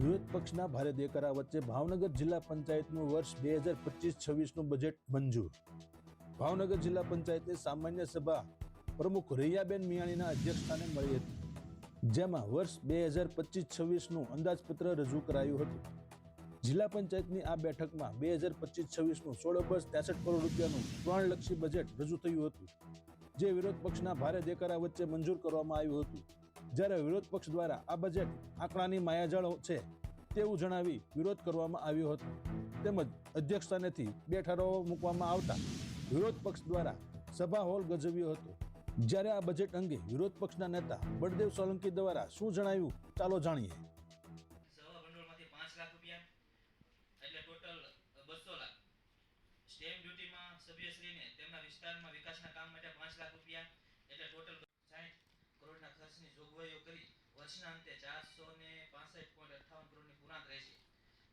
વિરોધ પક્ષના ભારે દેકારા વચ્ચે ભાવનગર જિલ્લા પંચાયતનું વર્ષ બે હજાર પચીસ છવ્વીસનું બજેટ મંજૂર. ભાવનગર જિલ્લા પંચાયતે સામાન્ય સભા પ્રમુખ રૈયાબેન મિયાણીના અધ્યક્ષસ્થાને મળી હતી, જેમાં વર્ષ બે હજાર પચીસ છવ્વીસનું અંદાજપત્ર રજૂ કરાયું હતું. જિલ્લા પંચાયતની આ બેઠકમાં બે હજાર પચીસ છવ્વીસનું સોળ અબજ ત્રેસઠ કરોડ રૂપિયાનું ત્રણલક્ષી બજેટ રજૂ થયું હતું, જે વિરોધ પક્ષના ભારે દેકારા વચ્ચે મંજૂર કરવામાં આવ્યું હતું. જ્યારે વિરોધ પક્ષ દ્વારા આ બજેટ આંકડાની માયાજાળ છે તેવું જણાવી વિરોધ કરવામાં આવ્યો હતો. તેમજ અધ્યક્ષસ્થાનેથી બે ઠરાવો મૂકવામાં આવતા વિરોધ પક્ષ દ્વારા સભા હોલ ગજવ્યો હતો. જ્યારે આ બજેટ અંગે વિરોધ પક્ષના નેતા બળદેવ સોલંકી દ્વારા શું જણાવ્યું, ચાલો જાણીએ. લાખ રૂપિયા એટલે ટોટલ સાઠ કરોડના ખર્ચની જોગવાઈઓ કરી વર્ષના અંતે ચારસો ને પાસઠ પોઈન્ટ અઠાવન કરોડની પુરાંત રહેશે.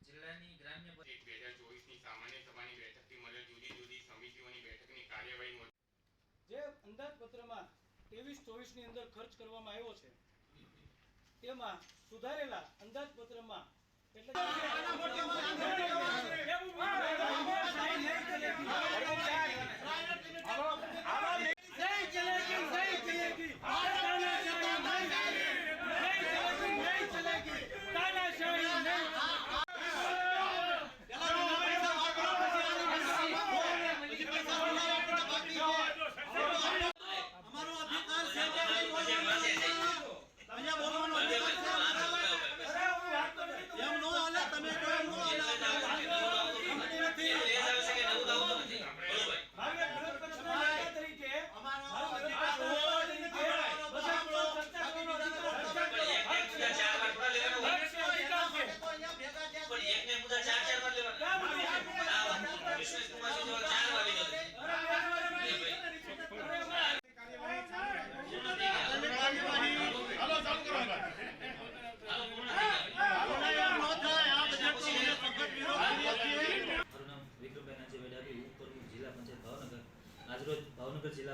જિલ્લાની ગ્રામ્ય બે હજાર ચોવીસની સામાન્ય સભાની બેઠકથી મળેલ જુદી જુદી સમિતિઓની બેઠકની કાર્યવાહી જે અંદાજપત્રમાં ત્રેવીસ ચોવીસની અંદર ખર્ચ કરવામાં આવ્યો છે તેમાં સુધારેલા અંદાજપત્રમાં એટલે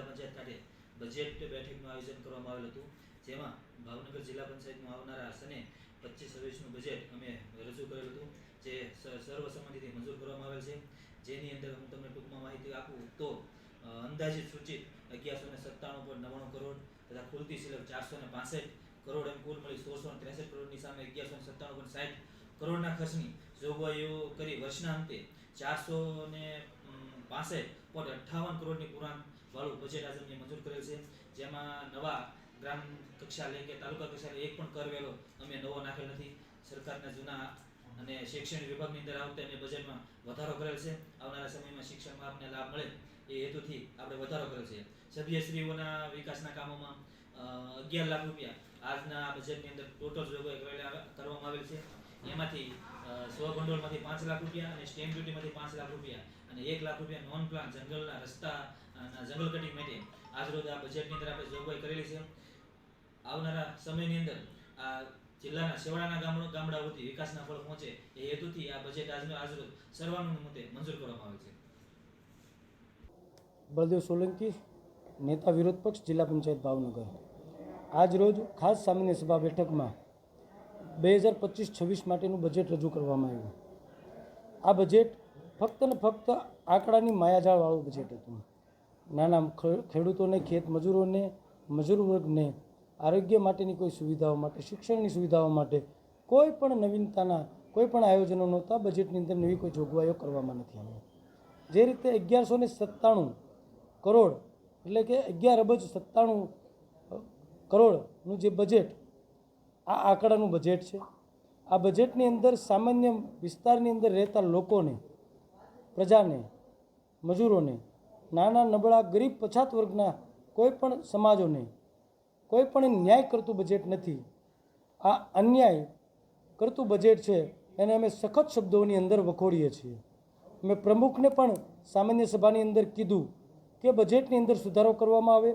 જિલ્લા પંચાયત ખાતે બજેટ બેઠકનું આયોજન કરવામાં આવેલ હતું. જેમાં ભાવનગર જિલ્લા પંચાયતનું આવનારા આસને પચીસ છવ્વીસનું બજેટ અમે રજૂ કરેલ હતું, જે સર્વસંમતિથી મંજૂર કરવામાં આવેલ છે. જેની અંદર હું તમને ટૂંકમાં માહિતી આપું તો અંદાજિત સૂચિત અગિયારસો ને સત્તાણું પોઈન્ટ નવ્વાણું કરોડ તથા ખુલતી સિલક ચારસો ને પાસઠ કરોડ એમ કુલ મળી સોળસો ને ત્રેસઠ કરોડની સામે અગિયારસો ને સત્તાણું પોઈન્ટ સાઠ કરોડના ખર્ચની જોગવાઈઓ કરી વર્ષના અંતે ચારસો ને પાસઠ પોઈન્ટ અઠ્ઠાવન કરોડની પુરાણ વાળું બજેટ આજે મેં મંજૂર કરેલ છે. જેમાં નવા ગ્રામ કક્ષા લે કે તાલુકા કક્ષાએ એક પણ કરવેલો અમે નવો નાખેલ નથી. સરકારના જૂના અને શૈક્ષણિક વિભાગની અંદર આ વખતે અમે બજેટમાં વધારો કરેલ છે. આવનારા સમયમાં શિક્ષણમાં આપને લાભ મળે એ હેતુથી આપણે વધારો કરેલ છે. સભ્યશ્રીઓના વિકાસના કામોમાં અગિયાર લાખ રૂપિયા આજના બજેટની અંદર ટોટલ જોગવાઈ કરવામાં આવેલ છે. એમાંથી સ્વભંડોળમાંથી પાંચ લાખ રૂપિયા અને સ્ટેમ્પ ડ્યુટીમાંથી પાંચ લાખ રૂપિયા અને એક લાખ રૂપિયા નોન પ્લાન જંગલના રસ્તા અને જંગલ કટિંગ માટે આજરોજ આ બજેટની અંદર આપણે જોગવાઈ કરેલી છે. આવનારા સમયની અંદર આ જિલ્લાના સેવાડાના ગામડો ગામડાઓ સુધી વિકાસના ફળ પહોંચે એ હેતુથી આ બજેટ આજનો આજરોજ સર્વાનુમતે મંજૂર કરવામાં આવે છે. બળદેવ સોલંકી, નેતા વિરોધ પક્ષ, જિલ્લા પંચાયત ભાવનગર. આજ રોજ ખાસ સામાન્ય સભા બેઠકમાં બે હજાર પચીસ છવ્વીસ માટેનું બજેટ રજૂ કરવામાં આવ્યું. આ બજેટ ફક્ત ને ફક્ત આંકડાની માયાજાળવાળું બજેટ હતું. નાના ખેડૂતોને, ખેત મજૂરોને, મજૂર વર્ગને આરોગ્ય માટેની કોઈ સુવિધાઓ માટે, શિક્ષણની સુવિધાઓ માટે કોઈ પણ નવીનતાના, કોઈ પણ આયોજનો નહોતા, બજેટની અંદર નવી કોઈ જોગવાઈઓ કરવામાં નથી આવી. જે રીતે અગિયારસો ને સત્તાણું કરોડ, એટલે કે અગિયાર અબજ સત્તાણું કરોડનું જે બજેટ, આ આંકડાનું બજેટ છે. આ બજેટની અંદર સામાન્ય વિસ્તારની અંદર રહેતા લોકોને, પ્રજાને, મજૂરોને નાના નબળા ગરીબ પછાત વર્ગના કોઈ પણ સમાજોને કોઈ પણ ન્યાય કરતું બજેટ નથી. આ અન્યાય કરતું બજેટ છે એને અમે સખત શબ્દોની અંદર વખોડીએ છીએ. મેં પ્રમુખને પણ સામાન્ય સભાની અંદર કીધું કે બજેટની અંદર સુધારો કરવામાં આવે.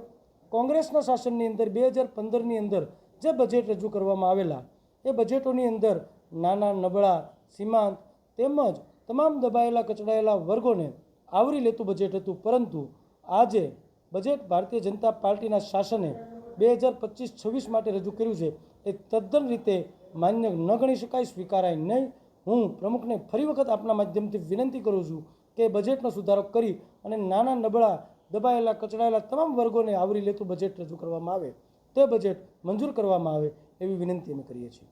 કોંગ્રેસના શાસનની અંદર બે હજાર પંદરની અંદર જે બજેટ રજૂ કરવામાં આવેલા, એ બજેટોની અંદર નાના નબળા, સીમાંત તેમજ તમામ દબાયેલા, કચડાયેલા વર્ગોને આવરી લેતું બજેટ હતું. પરંતુ આજે બજેટ ભારતીય જનતા પાર્ટીના શાસને બે હજાર પચીસ છવ્વીસ માટે રજૂ કર્યું છે. એ તદ્દન રીતે માન્ય ન ગણી શકાય, સ્વીકારાય નહીં. હું પ્રમુખને ફરી વખત આપના માધ્યમથી વિનંતી કરું છું કે બજેટનો સુધારો કરી અને નાના નબળા દબાયેલા કચડાયેલા તમામ વર્ગોને આવરી લેતું બજેટ રજૂ કરવામાં આવે. તે બજેટ મંજૂર કરવામાં આવે એવી વિનંતી અમે કરીએ છીએ.